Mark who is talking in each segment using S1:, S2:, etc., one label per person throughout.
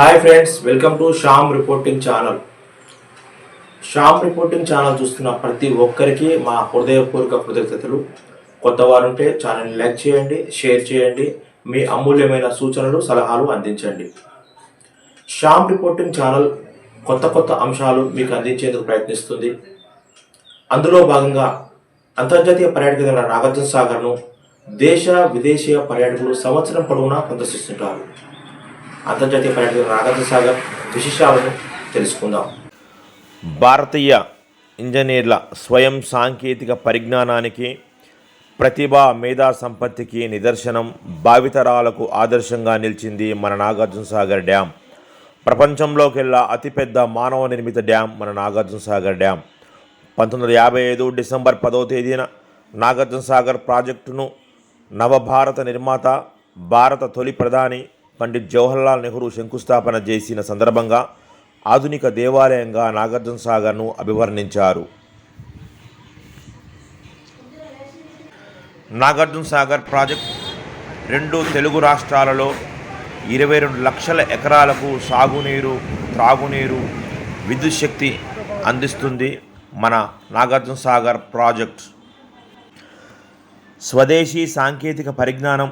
S1: Hi friends welcome to Shyam reporting channel Shyam reporting channel చూస్తున్న ప్రతి ఒక్కరికి మా హృదయపూర్వక కృతజ్ఞతలు. కొత్త వారుంటే ఛానల్ని లైక్ చేయండి షేర్ చేయండి మీ అమూల్యమైన సూచనలు సలహాలు అందించండి. శ్యామ్ రిపోర్టింగ్ ఛానల్ కొత్త కొత్త అంశాలు మీకు అందించేందుకు ప్రయత్నిస్తుంది. అందులో భాగంగా అంతర్జాతీయ పర్యాటక నాగార్జున సాగర్ను దేశ విదేశీయ పర్యాటకులు సంవత్సరం పొడవునా సందర్శిస్తుంటారు. అంతర్జాతీయ పర్యాటక నాగార్జున సాగర్ విశేషాలను తెలుసుకుందాం.
S2: భారతీయ ఇంజనీర్ల స్వయం సాంకేతిక పరిజ్ఞానానికి ప్రతిభా మేధా సంపత్తికి నిదర్శనం భావితరాలకు ఆదర్శంగా నిలిచింది మన నాగార్జున సాగర్ డ్యాం. ప్రపంచంలోకెల్లా అతిపెద్ద మానవ నిర్మిత డ్యాం మన నాగార్జున సాగర్ డ్యాం. పంతొమ్మిది వందల యాభై ఐదు డిసెంబర్ పదో తేదీన నాగార్జున సాగర్ ప్రాజెక్టును నవభారత నిర్మాత భారత తొలి ప్రధాని పండిత్ జవహర్లాల్ నెహ్రూ శంకుస్థాపన చేసిన సందర్భంగా ఆధునిక దేవాలయంగా నాగార్జున సాగర్ను అభివర్ణించారు. నాగార్జున సాగర్ ప్రాజెక్ట్ రెండు తెలుగు రాష్ట్రాలలో ఇరవై రెండు లక్షల ఎకరాలకు సాగునీరు త్రాగునీరు విద్యుత్ శక్తి అందిస్తుంది మన నాగార్జున సాగర్ ప్రాజెక్ట్. స్వదేశీ సాంకేతిక పరిజ్ఞానం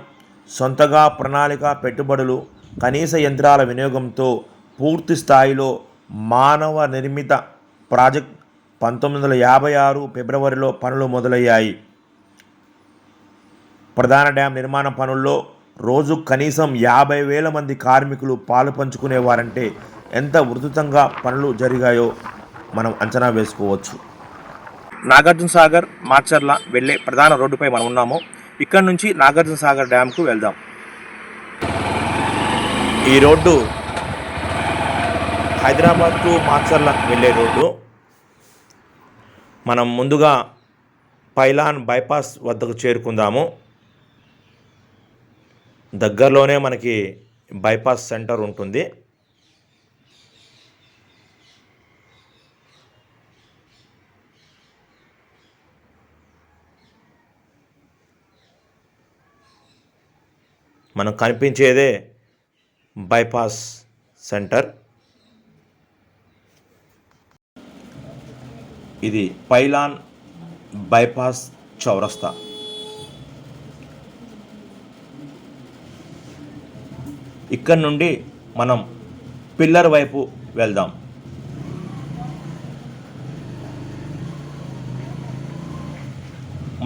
S2: సొంతగా ప్రణాళిక పెట్టుబడులు కనీస యంత్రాల వినియోగంతో పూర్తి స్థాయిలో మానవ నిర్మిత ప్రాజెక్ట్ పంతొమ్మిది వందల యాభై ఆరు ఫిబ్రవరిలో పనులు మొదలయ్యాయి. ప్రధాన డ్యాం నిర్మాణ పనుల్లో రోజు కనీసం యాభై వేల మంది కార్మికులు పాలు పంచుకునేవారంటే ఎంత ఉధృతంగా పనులు జరిగాయో మనం అంచనా వేసుకోవచ్చు. నాగార్జున సాగర్ మాచర్ల వెళ్ళే ప్రధాన రోడ్డుపై మనం ఉన్నాము. ఇక్కడ నుంచి నాగార్జున సాగర్ డ్యామ్కు వెళ్దాం. ఈ రోడ్డు హైదరాబాద్కు టు వెళ్ళే రోడ్డు. మనం ముందుగా పైలాన్ బైపాస్ వద్దకు చేరుకుందాము. దగ్గరలోనే మనకి బైపాస్ సెంటర్ ఉంటుంది. మనం కనిపించేదే బైపాస్ సెంటర్. ఇది పైలాన్ బైపాస్ చౌరస్తా. ఇక్కడ నుండి మనం పిల్లర్ వైపు వెళ్దాం.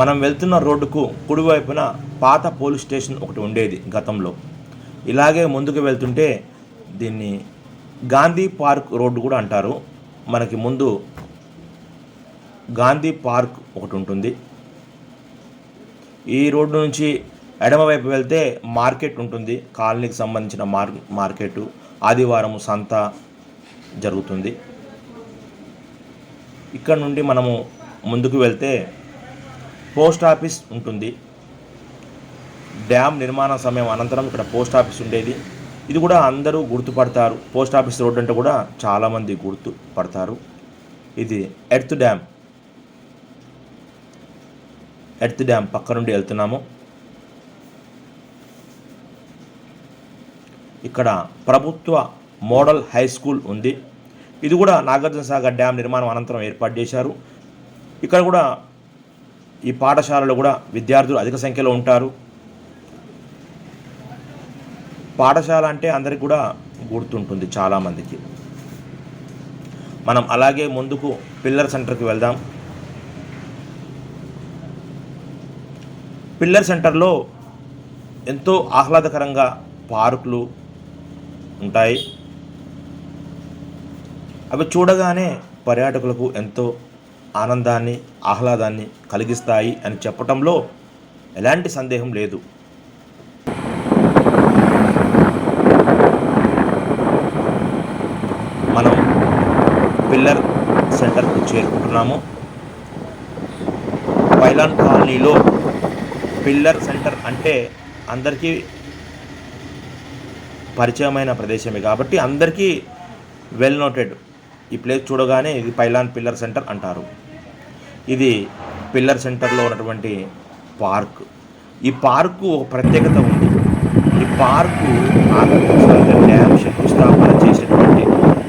S2: మనం వెళ్తున్న రోడ్డుకు కుడివైపున పాత పోలీస్ స్టేషన్ ఒకటి ఉండేది గతంలో. ఇలాగే ముందుకు వెళ్తుంటే దీన్ని గాంధీ పార్క్ రోడ్డు కూడా అంటారు. మనకి ముందు గాంధీ పార్క్ ఒకటి ఉంటుంది. ఈ రోడ్డు నుంచి ఎడమవైపు వెళ్తే మార్కెట్ ఉంటుంది. కాలనీకి సంబంధించిన మార్ మార్కెట్ ఆదివారం సంత జరుగుతుంది. ఇక్కడ నుండి మనము ముందుకు వెళ్తే పోస్ట్ ఆఫీస్ ఉంటుంది. డ్యామ్ నిర్మాణ సమయం అనంతరం ఇక్కడ పోస్ట్ ఆఫీస్ ఉండేది. ఇది కూడా అందరూ గుర్తుపడతారు. పోస్ట్ ఆఫీస్ రోడ్ అంటే కూడా చాలామంది గుర్తుపడతారు. ఇది ఎర్త్ డ్యామ్. ఎర్త్ డ్యామ్ పక్క నుండి వెళ్తున్నాము. ఇక్కడ ప్రభుత్వ మోడల్ హై స్కూల్ ఉంది. ఇది కూడా నాగార్జున సాగర్ డ్యామ్ నిర్మాణం అనంతరం ఏర్పాటు చేశారు. ఇక్కడ కూడా ఈ పాఠశాలలో కూడా విద్యార్థులు అధిక సంఖ్యలో ఉంటారు. పాఠశాల అంటే అందరికి కూడా గుర్తుంటుంది చాలామందికి. మనం అలాగే ముందుకు పిల్లర్ సెంటర్కి వెళ్దాం. పిల్లర్ సెంటర్లో ఎంతో ఆహ్లాదకరంగా పార్కులు ఉంటాయి. అవి చూడగానే పర్యాటకులకు ఎంతో ఆనందాన్ని ఆహ్లాదాన్ని కలిగిస్తాయి అని చెప్పటంలో ఎలాంటి సందేహం లేదు. మనం పిల్లర్ సెంటర్కు చేరుకుంటున్నాము. పైలాన్ కాలనీలో పిల్లర్ సెంటర్ అంటే అందరికీ పరిచయమైన ప్రదేశమే కాబట్టి అందరికీ వెల్ నోటెడ్ ఈ ప్లేస్ చూడగానే ఇది పైలాన్ పిల్లర్ సెంటర్ అంటారు. ఇది పిల్లర్ సెంటర్లో ఉన్నటువంటి పార్క్. ఈ పార్కు ఒక ప్రత్యేకత ఉంది. ఈ పార్కు నాగార్జున డ్యామ్ శంకుస్థాపన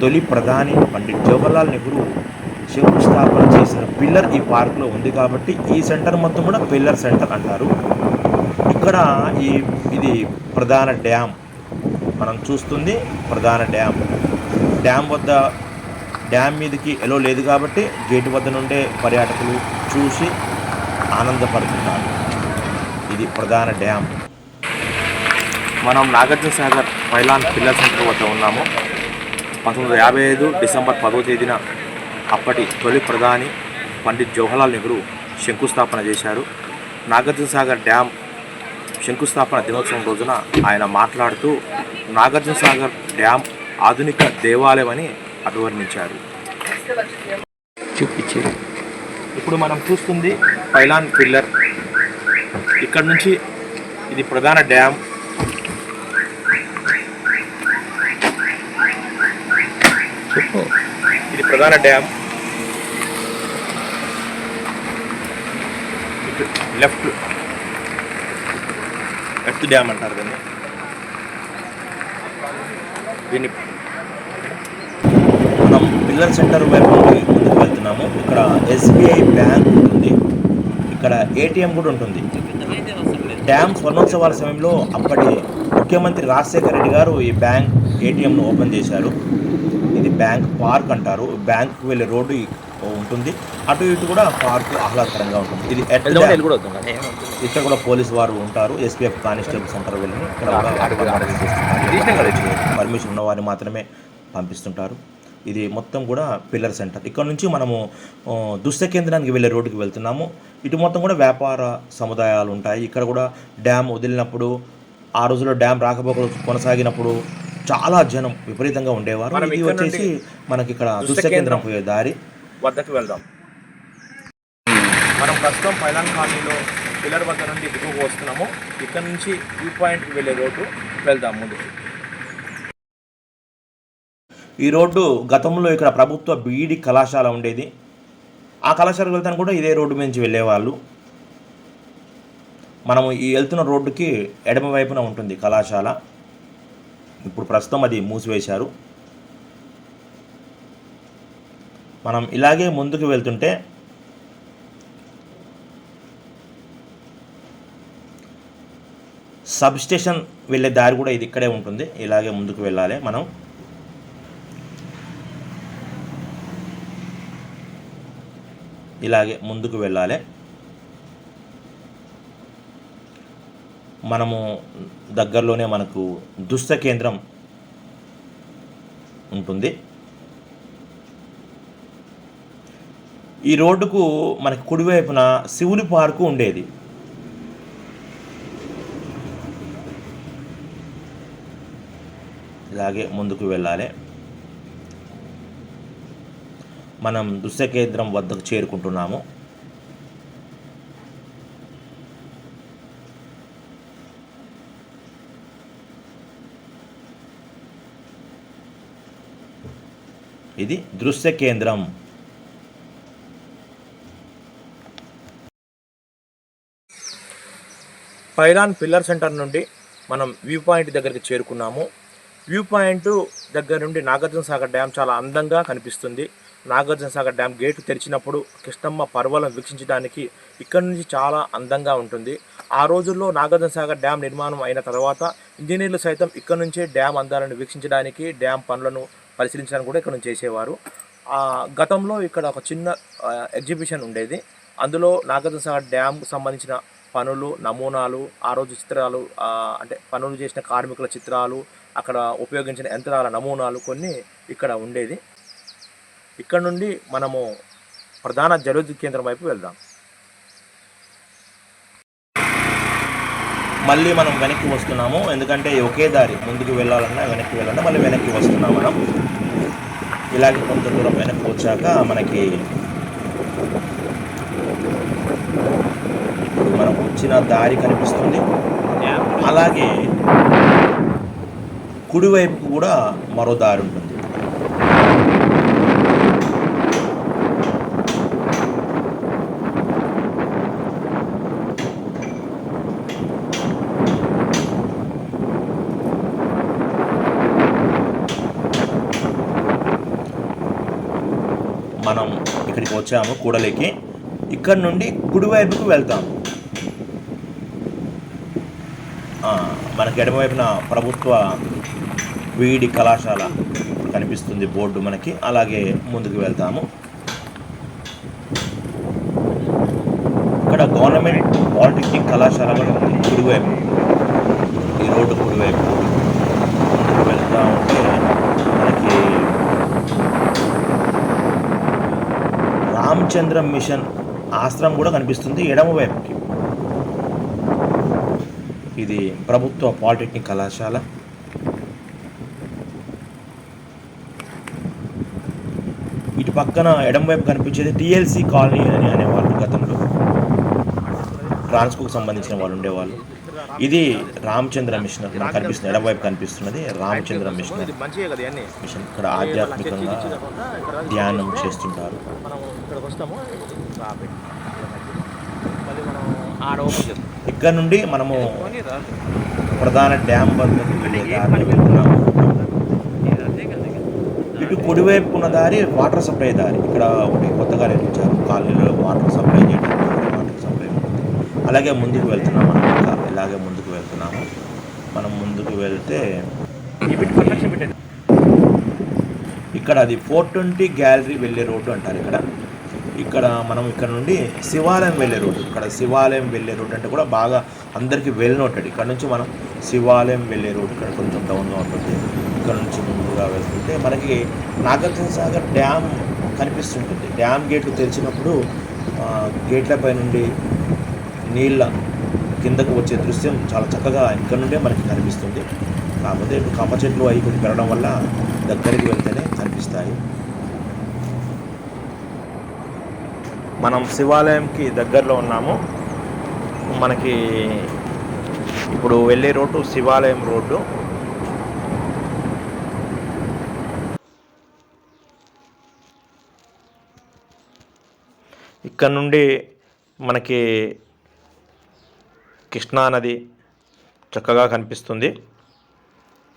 S2: తొలి ప్రధాని పండిట్ జవహర్లాల్ నెహ్రూ శంకుస్థాపన చేసిన పిల్లర్ ఈ పార్క్లో ఉంది కాబట్టి ఈ సెంటర్ మొత్తం కూడా పిల్లర్ సెంటర్ అంటారు. ఇక్కడ ఈ ఇది ప్రధాన డ్యామ్ మనం చూస్తుంది ప్రధాన డ్యామ్. డ్యామ్ వద్ద డ్యామ్ మీదకి ఎలో లేదు కాబట్టి గేటు వద్ద నుండే పర్యాటకులు చూసి ఆనందపడుతున్నారు. ఇది ప్రధాన డ్యామ్. మనం Nagarjuna Sagar Pylon pillar centre వద్ద ఉన్నాము. పంతొమ్మిది వందల యాభై ఐదు డిసెంబర్ పదవ తేదీన అప్పటి తొలి ప్రధాని పండిత్ జవహర్లాల్ నెహ్రూ శంకుస్థాపన చేశారు. నాగార్జున సాగర్ డ్యామ్ శంకుస్థాపన దినోత్సవం రోజున ఆయన మాట్లాడుతూ నాగార్జున సాగర్ డ్యామ్ ఆధునిక దేవాలయం అని అభివర్ణించారు.
S1: చూపించారు.
S2: ఇప్పుడు మనం చూస్తుంది పైలాన్ పిల్లర్ ఇక్కడ నుంచి ఇది ప్రధాన డ్యామ్.
S1: చెప్పు.
S2: ఇది ప్రధాన డ్యామ్. లెఫ్ట్ లెఫ్ట్ డ్యామ్ అంటారు దాన్ని. దీన్ని పిల్లర్ సెంటర్ వైపు ముందుకు వెళ్తున్నాము. ఇక్కడ ఎస్బీఐ బ్యాంక్ ఉంటుంది. ఇక్కడ ఏటీఎం కూడా ఉంటుంది. డ్యామ్ స్వర్ణోత్సవాల సమయంలో అప్పటి ముఖ్యమంత్రి రాజశేఖర రెడ్డి గారు ఈ బ్యాంక్ ఏటీఎంను ఓపెన్ చేశారు. ఇది బ్యాంక్ పార్క్ అంటారు. బ్యాంక్ వెళ్ళే రోడ్డు ఉంటుంది. అటు ఇటు కూడా పార్క్ ఆహ్లాదకరంగా ఉంటుంది. ఇది ఇక్కడ కూడా పోలీస్ వారు ఉంటారు. ఎస్పీఎఫ్ కానిస్టేబుల్ సెంటర్ వెళ్ళి ఇక్కడ పర్మిషన్ ఉన్న వారిని మాత్రమే పంపిస్తుంటారు. ఇది మొత్తం కూడా పిల్లర్ సెంటర్. ఇక్కడ నుంచి మనము దుస్త కేంద్రానికి వెళ్ళే రోడ్డుకి వెళ్తున్నాము. ఇటు మొత్తం కూడా వ్యాపార సముదాయాలు ఉంటాయి. ఇక్కడ కూడా డ్యామ్ వదిలినప్పుడు ఆ రోజుల్లో డ్యామ్ రాకపోకలు కొనసాగినప్పుడు చాలా జనం విపరీతంగా ఉండేవారు. ఇది వచ్చేసి మనకి ఇక్కడ
S1: దుస్త
S2: కేంద్రం పోయే దారి. వద్దకు వెళ్దాం. మనం ప్రస్తుతం పైలాన్ కాలనీలో పిల్లర్ వద్ద నుండి దిగువకు వస్తున్నాము. ఇక్కడ నుంచి వ్యూ పాయింట్కి వెళ్ళే రోడ్డు వెళ్దాం ముందుకు. ఈ రోడ్డు గతంలో ఇక్కడ ప్రభుత్వ బీఈడి కళాశాల ఉండేది. ఆ కళాశాలకు వెళ్తాను కూడా ఇదే రోడ్డు నుంచి వెళ్ళేవాళ్ళు. మనము ఈ వెళ్తున్న రోడ్డుకి ఎడమ వైపున ఉంటుంది కళాశాల. ఇప్పుడు ప్రస్తుతం అది మూసివేశారు. మనం ఇలాగే ముందుకు వెళ్తుంటే సబ్ స్టేషన్ వెళ్ళే దారి కూడా ఇది ఇక్కడే ఉంటుంది. ఇలాగే ముందుకు వెళ్ళాలి మనం. ఇలాగే ముందుకు వెళ్ళాలి. మనము దగ్గరలోనే మనకు దుస్త కేంద్రం ఉంటుంది. ఈ రోడ్డుకు మనకి కుడివైపున శివుని పార్కు ఉండేది. ఇలాగే ముందుకు వెళ్ళాలి. మనం దృశ్య కేంద్రం వద్దకు చేరుకుంటున్నాము. ఇది దృశ్య కేంద్రం పైలాన్ పిల్లర్ సెంటర్ నుండి మనం వ్యూ పాయింట్ దగ్గరికి చేరుకున్నాము. వ్యూ పాయింట్ దగ్గర నుండి నాగార్జున సాగర్ డ్యామ్ చాలా అందంగా కనిపిస్తుంది. నాగార్జున సాగర్ డ్యామ్ గేటు తెరిచినప్పుడు కృష్ణమ్మ పర్వతం వీక్షించడానికి ఇక్కడ నుంచి చాలా అందంగా ఉంటుంది. ఆ రోజుల్లో నాగార్జున సాగర్ డ్యామ్ నిర్మాణం అయిన తర్వాత ఇంజనీర్లు సైతం ఇక్కడ నుంచే డ్యామ్ అందాలను వీక్షించడానికి డ్యామ్ పనులను పరిశీలించడానికి కూడా ఇక్కడ నుంచి చేసేవారు. గతంలో ఇక్కడ ఒక చిన్న ఎగ్జిబిషన్ ఉండేది. అందులో నాగార్జున సాగర్ డ్యామ్కు సంబంధించిన పనులు నమూనాలు ఆ రోజు చిత్రాలు అంటే పనులు చేసిన కార్మికుల చిత్రాలు అక్కడ ఉపయోగించిన యంత్రాల నమూనాలు కొన్ని ఇక్కడ ఉండేది. ఇక్కడ నుండి మనము ప్రధాన జలవిద్యుత్ కేంద్రం వైపు వెళ్దాం. మళ్ళీ మనం వెనక్కి వస్తున్నాము. ఎందుకంటే ఒకే దారి ముందుకు వెళ్ళాలన్నా వెనక్కి వెళ్ళాలన్నా మళ్ళీ వెనక్కి వస్తున్నాం మనం. ఇలాగే కొంత దూరం వెనక్కి వచ్చాక మనకి ఇప్పుడు మనం వచ్చిన దారి కనిపిస్తుంది. అలాగే కుడివైపుకు కూడా మరో దారి ఉంటుంది మనం ఇక్కడికి వచ్చాము కూడలికి. ఇక్కడ నుండి కుడివైపుకు వెళ్తాము మనకి ఎడమవైపున ప్రభుత్వ వీడి కళాశాల కనిపిస్తుంది బోర్డు మనకి. అలాగే ముందుకు వెళ్తాము. ఇక్కడ గవర్నమెంట్ పాలిటెక్నిక్ కళాశాల కూడా ఉంది కుడివైపు ఈ రోడ్డు కుడివైపు ముందుకు వెళ్తా ఉంటే మనకి రామచంద్ర మిషన్ ఆశ్రమం కూడా కనిపిస్తుంది ఎడమవైపుకి ఇది ప్రభుత్వ పాలిటెక్నిక్ కళాశాల. ఇటు పక్కన ఎడమవైపు కనిపించేది టిఎల్సి కాలనీ అని అనేవాళ్ళు గతంలో. ట్రాన్స్కోకు సంబంధించిన వాళ్ళు ఉండేవాళ్ళు. ఇది రామచంద్ర మిషన్ మనకు కనిపిస్తుంది. ఎడమ వైపు కనిపిస్తున్నది రామచంద్ర మిషన్. మిషన్. ఇక్కడ ఆధ్యాత్మికంగా ధ్యానం చేస్తుంటారు. ఇక్కడ నుండి మనము ప్రధాన డ్యామ్ వద్దకు వెళ్ళే వెళ్తున్నాము. ఇటు కుడివైపు ఉన్న దారి వాటర్ సప్లై దారి. ఇక్కడ ఒకటి కొత్తగా నిర్మించారు. కాలనీలో వాటర్ సప్లై చేయడానికి వాటర్ సప్లై అలాగే ముందుకు వెళ్తున్నాం మనం. ఇలాగే ముందుకు వెళ్తున్నాము. మనం ముందుకు వెళ్తే ఇక్కడ అది ఫోర్ ట్వంటీ గ్యాలరీ వెళ్ళే రోడ్డు అంటారు ఇక్కడ. ఇక్కడ మనం ఇక్కడ నుండి శివాలయం వెళ్ళే రోడ్డు. ఇక్కడ శివాలయం వెళ్ళే రోడ్డు అంటే కూడా బాగా అందరికీ వెల్ నోటెడ్ ఇక్కడ నుంచి మనం శివాలయం వెళ్ళే రోడ్డు ఇక్కడ కొంచెం డౌన్గా ఉంటుంది. ఇక్కడ నుంచి ముందుగా వెళ్తుంటే మనకి నాగార్జున సాగర్ డ్యామ్ కనిపిస్తుంటుంది. డ్యామ్ గేట్లు తెరిచినప్పుడు ఆ, గేట్లపై నుండి నీళ్ళ కిందకు వచ్చే దృశ్యం చాలా చక్కగా ఇక్కడ నుండే మనకి కనిపిస్తుంది. కాకపోతే ఇప్పుడు కమ్మ చెట్లు అవి కొన్ని పెరగడం వల్ల దగ్గరికి వెళ్తేనే కనిపిస్తాయి. మనం శివాలయంకి దగ్గరలో ఉన్నాము. మనకి ఇప్పుడు వెళ్ళే రోడ్డు శివాలయం రోడ్డు. ఇక్కడ నుండి మనకి కృష్ణానది చక్కగా కనిపిస్తుంది.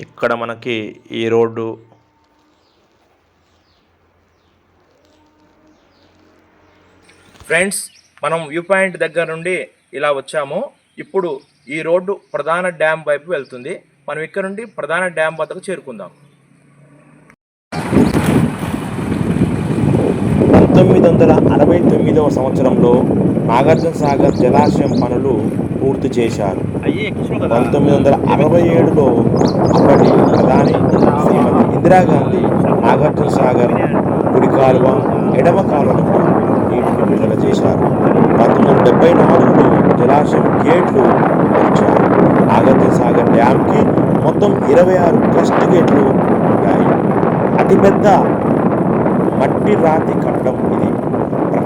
S2: ఇక్కడ మనకి ఈ రోడ్డు
S1: ఫ్రెండ్స్ మనం వ్యూ పాయింట్ దగ్గర నుండి ఇలా వచ్చాము. ఇప్పుడు ఈ రోడ్డు ప్రధాన డ్యామ్ వైపు వెళ్తుంది. మనం ఇక్కడ నుండి ప్రధాన డ్యామ్ వద్దకు చేరుకుందాం
S2: పంతొమ్మిది వందల అరవై తొమ్మిదవ సంవత్సరంలో నాగార్జున సాగర్ జలాశయం పనులు పూర్తి చేశారు. పంతొమ్మిది వందల అరవై ఏడులో అప్పటి ప్రధాని శ్రీమతి ఇందిరాగాంధీ నాగార్జున సాగర్ కుడి కాలువ ఎడమ కాలువలకు నీటిని విడుదల చేశారు. పంతొమ్మిది వందల డెబ్బై నాలుగులో జలాశయం గేట్లు వచ్చారు నాగార్జున సాగర్ డ్యామ్కి మొత్తం ఇరవై ఆరు క్రస్ట్ గేట్లు ఉంటాయి. అతిపెద్ద మట్టి రాతి కట్టడం ఇది.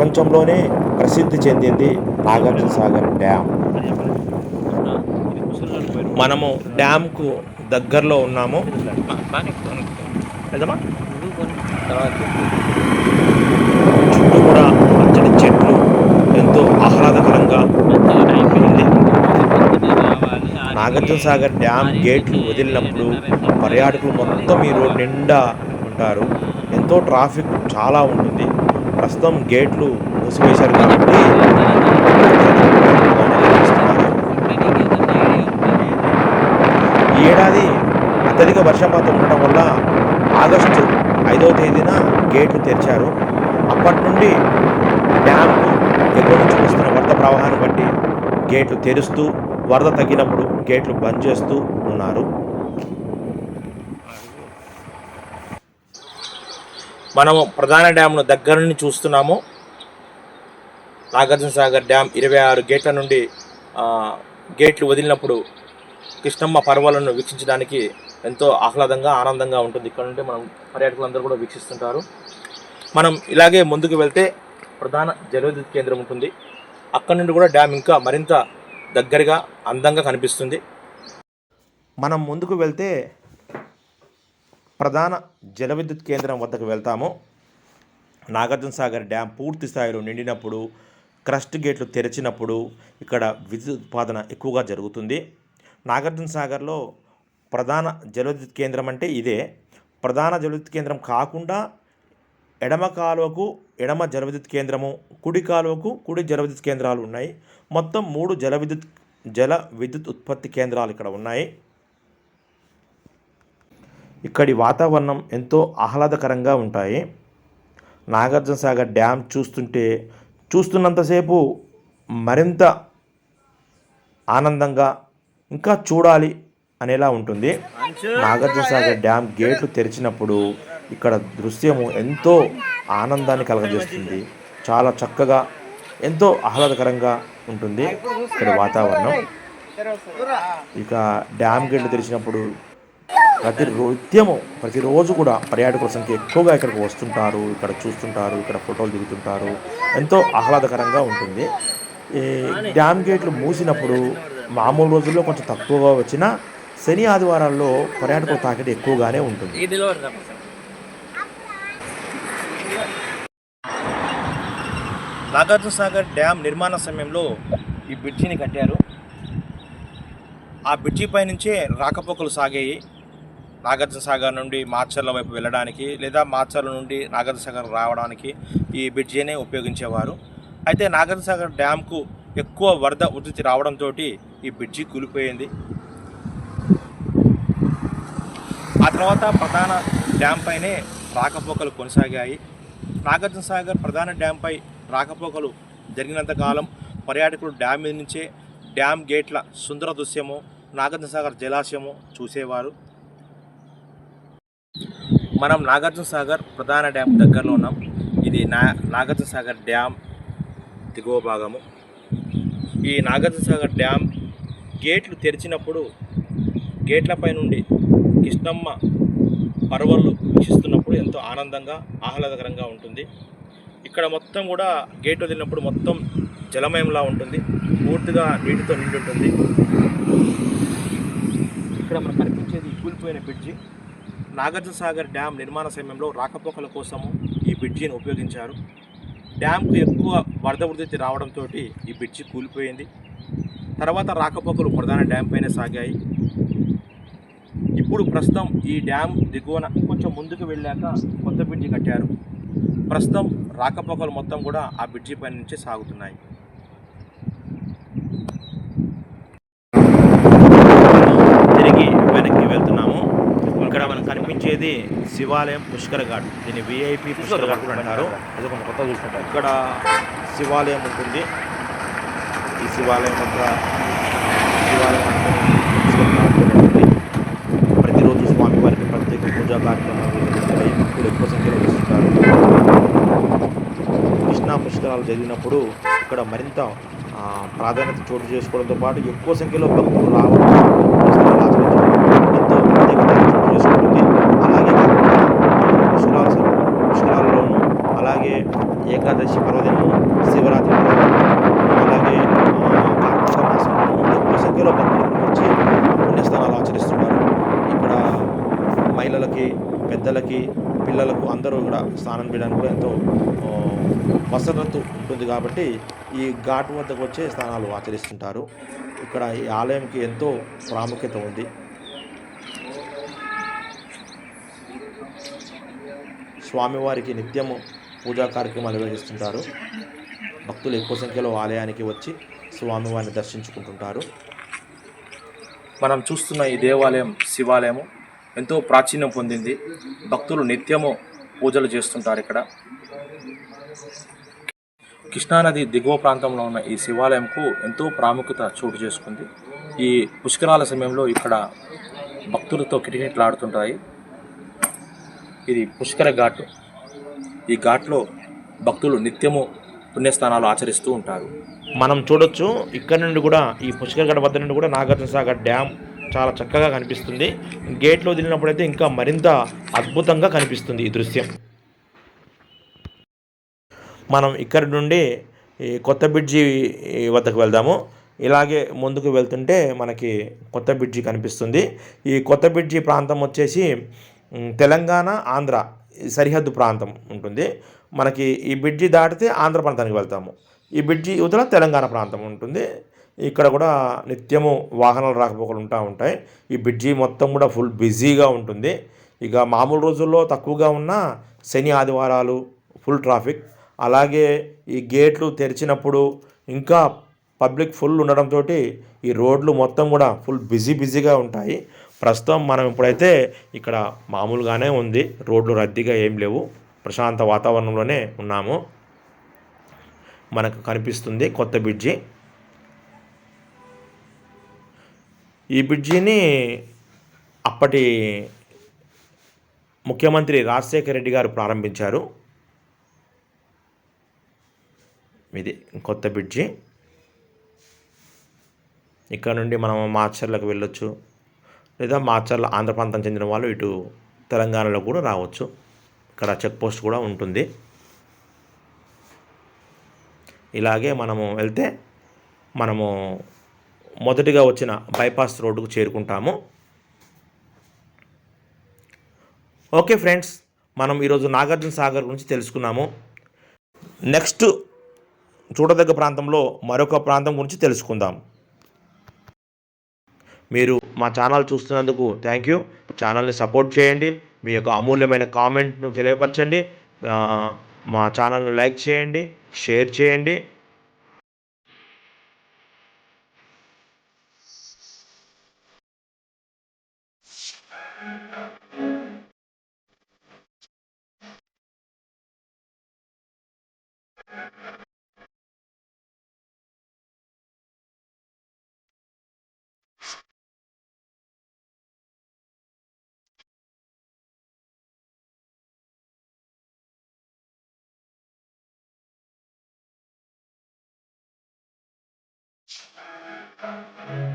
S2: ప్రపంచంలోనే ప్రసిద్ధి చెందింది నాగార్జున సాగర్ డ్యామ్. మనము డ్యామ్కు దగ్గరలో ఉన్నాము. చుట్టూ కూడా పచ్చని చెట్లు ఎంతో ఆహ్లాదకరంగా ఉంది. నాగార్జున సాగర్ డ్యామ్ గేట్లు వదిలినప్పుడు పర్యాటకులు మొత్తం ఈ రోడ్ నిండా ఉంటారు. ఎంతో ట్రాఫిక్ చాలా ఉంటుంది ప్రస్తుతం గేట్లు మూసివేశారు కాబట్టి ఈ ఏడాది అత్యధిక వర్షపాతం ఉండడం వల్ల ఆగస్టు ఐదవ తేదీన గేట్లు తెరిచారు. అప్పటి నుండి డ్యామ్కు ఎగువ నుంచి వస్తున్న వరద ప్రవాహాన్ని బట్టి గేట్లు తెరుస్తూ వరద తగ్గినప్పుడు గేట్లు బంద్ చేస్తూ ఉన్నారు.
S1: మనము ప్రధాన డ్యామ్ను దగ్గర నుండి చూస్తున్నాము. నాగార్జున సాగర్ డ్యామ్ ఇరవై ఆరు గేట్ల నుండి గేట్లు వదిలినప్పుడు కృష్ణమ్మ పర్వాలను వీక్షించడానికి ఎంతో ఆహ్లాదంగా ఆనందంగా ఉంటుంది. ఇక్కడ నుండి మనం పర్యాటకులందరూ కూడా వీక్షిస్తుంటారు. మనం ఇలాగే ముందుకు వెళ్తే ప్రధాన జలవిద్యుత్ కేంద్రం ఉంటుంది. అక్కడ నుండి కూడా డ్యామ్ ఇంకా మరింత దగ్గరగా అందంగా కనిపిస్తుంది.
S2: మనం ముందుకు వెళ్తే ప్రధాన జల విద్యుత్ కేంద్రం వద్దకు వెళ్తాము. నాగార్జున సాగర్ డ్యామ్ పూర్తి స్థాయిలో నిండినప్పుడు క్రస్ట్ గేట్లు తెరిచినప్పుడు ఇక్కడ విద్యుత్ ఉత్పాదన ఎక్కువగా జరుగుతుంది. నాగార్జున సాగర్లో ప్రధాన జల విద్యుత్ కేంద్రం అంటే ఇదే. ప్రధాన జల విద్యుత్ కేంద్రం కాకుండా ఎడమ కాలువకు ఎడమ జల విద్యుత్ కేంద్రము కుడి కాలువకు కుడి జల విద్యుత్ కేంద్రాలు ఉన్నాయి. మొత్తం మూడు జల విద్యుత్ జల విద్యుత్ ఉత్పత్తి కేంద్రాలు ఇక్కడ ఉన్నాయి. ఇక్కడి వాతావరణం ఎంతో ఆహ్లాదకరంగా ఉంటాయి. నాగార్జున సాగర్ డ్యామ్ చూస్తుంటే చూస్తున్నంతసేపు మరింత ఆనందంగా ఇంకా చూడాలి అనేలా ఉంటుంది. నాగార్జున సాగర్ డ్యామ్ గేట్లు తెరిచినప్పుడు ఇక్కడ దృశ్యము ఎంతో ఆనందాన్ని కలగజేస్తుంది. చాలా చక్కగా ఎంతో ఆహ్లాదకరంగా ఉంటుంది ఇక్కడ వాతావరణం. ఇక డ్యామ్ గేట్లు తెరిచినప్పుడు ప్రతి నిత్యము ప్రతిరోజు కూడా పర్యాటకుల సంఖ్య ఎక్కువగా ఇక్కడికి వస్తుంటారు ఇక్కడ చూస్తుంటారు ఇక్కడ ఫోటోలు దిగుతుంటారు. ఎంతో ఆహ్లాదకరంగా ఉంటుంది. ఈ డ్యామ్ గేట్లు మూసినప్పుడు మామూలు రోజుల్లో కొంచెం తక్కువగా వచ్చినా శని ఆదివారాల్లో పర్యాటకుల తాకిడి ఎక్కువగానే ఉంటుంది. నాగార్జున సాగర్ డ్యామ్ నిర్మాణ సమయంలో ఈ బ్రిడ్జిని కట్టారు. ఆ బ్రిడ్జి పై నుంచే రాకపోకలు సాగాయి. నాగార్జున సాగర్ నుండి మాచర్ల వైపు వెళ్ళడానికి లేదా మాచర్ల నుండి నాగార్జున సాగర్ రావడానికి ఈ బ్రిడ్జినే ఉపయోగించేవారు. అయితే నాగార్జున సాగర్ డ్యామ్కు ఎక్కువ వరద ఉధృతి రావడంతో ఈ బ్రిడ్జి కూలిపోయింది. ఆ తర్వాత ప్రధాన డ్యామ్ పైనే రాకపోకలు కొనసాగాయి. నాగార్జున సాగర్ ప్రధాన డ్యాంపై రాకపోకలు జరిగినంత కాలం పర్యాటకులు డ్యామ్ మీద నుంచే డ్యామ్ గేట్ల సుందర దృశ్యము నాగార్జునసాగర్ జలాశయము చూసేవారు. మనం నాగార్జున సాగర్ ప్రధాన డ్యామ్ దగ్గరలో ఉన్నాం. ఇది నా నాగార్జున సాగర్ డ్యామ్ దిగువ భాగము. ఈ నాగార్జున సాగర్ డ్యామ్ గేట్లు తెరిచినప్పుడు గేట్లపై నుండి కృష్ణమ్మ పర్వళ్ళు వీక్షిస్తున్నప్పుడు ఎంతో ఆనందంగా ఆహ్లాదకరంగా ఉంటుంది. ఇక్కడ మొత్తం కూడా గేట్ వదిలినప్పుడు మొత్తం జలమయంలా ఉంటుంది. పూర్తిగా నీటితో నిండి ఉంటుంది. ఇక్కడ మనకు కనిపించేది కూలిపోయిన బ్రిడ్జి. నాగార్జున సాగర్ డ్యామ్ నిర్మాణ సమయంలో రాకపోకల కోసము ఈ బ్రిడ్జిని ఉపయోగించారు. డ్యామ్కు ఎక్కువ వరద ఉధృతి రావడంతో ఈ బ్రిడ్జి కూలిపోయింది. తర్వాత రాకపోకలు ప్రధాన డ్యామ్ పైన సాగాయి. ఇప్పుడు ప్రస్తుతం ఈ డ్యామ్ దిగువన కొంచెం ముందుకు వెళ్ళాక కొత్త బ్రిడ్జి కట్టారు. ప్రస్తుతం రాకపోకలు మొత్తం కూడా ఆ బ్రిడ్జి పైన నుంచి సాగుతున్నాయి తిరిగి వెనక్కి వెళ్తున్నాము ఇక్కడ మనకు శివాలయం పుష్కర ఘాట్ దీన్ని విఐపి పుష్కర ఘాట్ కూడా అంటారు. ఇది కొంచెం కొత్త చూసుకుంటారు ఇక్కడ శివాలయం ఉంటుంది. ఈ శివాలయం శివాలయం ప్రతిరోజు స్వామివారికి ప్రత్యేక పూజా కార్యక్రమాలు భక్తులు ఎక్కువ సంఖ్యలో వస్తుంటారు. కృష్ణా పుష్కరాలు జరిగినప్పుడు ఇక్కడ మరింత ప్రాధాన్యత చోటు చేసుకోవడంతో పాటు ఎక్కువ సంఖ్యలో భక్తులు రావడం పుష్కరాలు ఆచరించడం ఎంతో ప్రత్యేకత చోటు చేసుకుంటుంది అలాగే కాకుండా పుష్కరాల సమ- పుష్కరాలలోనూ అలాగే ఏకాదశి పర్వదినము శివరాత్రి పర్వదినము అలాగే కార్తీక మాసంలోనూ ఎక్కువ సంఖ్యలో భక్తులు వచ్చి పుణ్యస్థానాలు ఆచరిస్తున్నారు. ఇక్కడ మహిళలకి పెద్దలకి పిల్లలకు అందరూ కూడా స్నానం చేయడానికి కూడా ఎంతో ఆ, ఉంటుంది కాబట్టి ఈ ఘాట్ వద్దకు వచ్చే స్థానాలు ఆచరిస్తుంటారు. ఇక్కడ ఈ ఆలయంకి ఎంతో ప్రాముఖ్యత ఉంది. స్వామివారికి నిత్యము పూజా కార్యక్రమాలు నిర్వహిస్తుంటారు. భక్తులు ఎక్కువ సంఖ్యలో ఆలయానికి వచ్చి స్వామివారిని దర్శించుకుంటుంటారు. మనం చూస్తున్న ఈ దేవాలయం శివాలయము ఎంతో ప్రాచీన్యం పొందింది. భక్తులు నిత్యము పూజలు చేస్తుంటారు ఇక్కడ. కృష్ణానది దిగువ ప్రాంతంలో ఉన్న ఈ శివాలయంకు ఎంతో ప్రాముఖ్యత చోటు చేసుకుంది. ఈ పుష్కరాల సమయంలో ఇక్కడ భక్తులతో కిటకిటలాడుతుంటాయి. ఇది పుష్కర ఘాట్. ఈ ఘాట్లో భక్తులు నిత్యము పుణ్యస్థానాలు ఆచరిస్తూ ఉంటారు. మనం చూడొచ్చు ఇక్కడ నుండి కూడా ఈ పుష్కర్గఢ వద్ద నుండి కూడా నాగార్జున సాగర్ డ్యామ్ చాలా చక్కగా కనిపిస్తుంది. గేట్లో వదిలినప్పుడైతే ఇంకా మరింత అద్భుతంగా కనిపిస్తుంది ఈ దృశ్యం. మనం ఇక్కడ నుండి ఈ కొత్త బ్రిడ్జి వద్దకు వెళ్దాము. ఇలాగే ముందుకు వెళ్తుంటే మనకి కొత్త బ్రిడ్జి కనిపిస్తుంది. ఈ కొత్త బ్రిడ్జి ప్రాంతం వచ్చేసి తెలంగాణ ఆంధ్ర. సరిహద్దు ప్రాంతం ఉంటుంది. మనకి ఈ బ్రిడ్జి దాటితే ఆంధ్ర ప్రాంతానికి వెళ్తాము. ఈ బ్రిడ్జి యువతల తెలంగాణ ప్రాంతం ఉంటుంది. ఇక్కడ కూడా నిత్యము వాహనాలు రాకపోకలు ఉంటా ఉంటాయి. ఈ బ్రిడ్జి మొత్తం కూడా ఫుల్ బిజీగా ఉంటుంది. ఇక మామూలు రోజుల్లో తక్కువగా ఉన్న శని ఆదివారాలు ఫుల్ ట్రాఫిక్. అలాగే ఈ గేట్లు తెరిచినప్పుడు ఇంకా పబ్లిక్ ఫుల్ ఉండడంతో ఈ రోడ్లు మొత్తం కూడా ఫుల్ బిజీ బిజీగా ఉంటాయి. ప్రస్తుతం మనం ఇప్పుడైతే ఇక్కడ మామూలుగానే ఉంది. రోడ్లు రద్దీగా ఏం లేవు. ప్రశాంత వాతావరణంలోనే ఉన్నాము. మనకు కనిపిస్తుంది కొత్త బ్రిడ్జి. ఈ బ్రిడ్జిని అప్పటి ముఖ్యమంత్రి రాజశేఖర రెడ్డి గారు ప్రారంభించారు. ఇది కొత్త బ్రిడ్జి. ఇక్కడ నుండి మనం మాచర్లకు వెళ్ళొచ్చు. లేదా మాచర్ల ఆంధ్ర ప్రాంతం చెందిన వాళ్ళు ఇటు తెలంగాణలో కూడా రావచ్చు. ఇక్కడ చెక్ పోస్ట్ కూడా ఉంటుంది. ఇలాగే మనము వెళ్తే మనము మొదటిగా వచ్చిన బైపాస్ రోడ్డుకు చేరుకుంటాము. ఓకే ఫ్రెండ్స్ మనం ఈరోజు నాగార్జున సాగర్ గురించి తెలుసుకున్నాము. నెక్స్ట్ చూడదగ్గ ప్రాంతంలో మరొక ప్రాంతం గురించి తెలుసుకుందాం. మీరు మా ఛానల్ చూస్తున్నందుకు థ్యాంక్ యూ ఛానల్ని సపోర్ట్ చేయండి. మీ యొక్క అమూల్యమైన కామెంట్ను తెలియపరచండి. మా ఛానల్ను లైక్ చేయండి. షేర్ చేయండి. Thank you.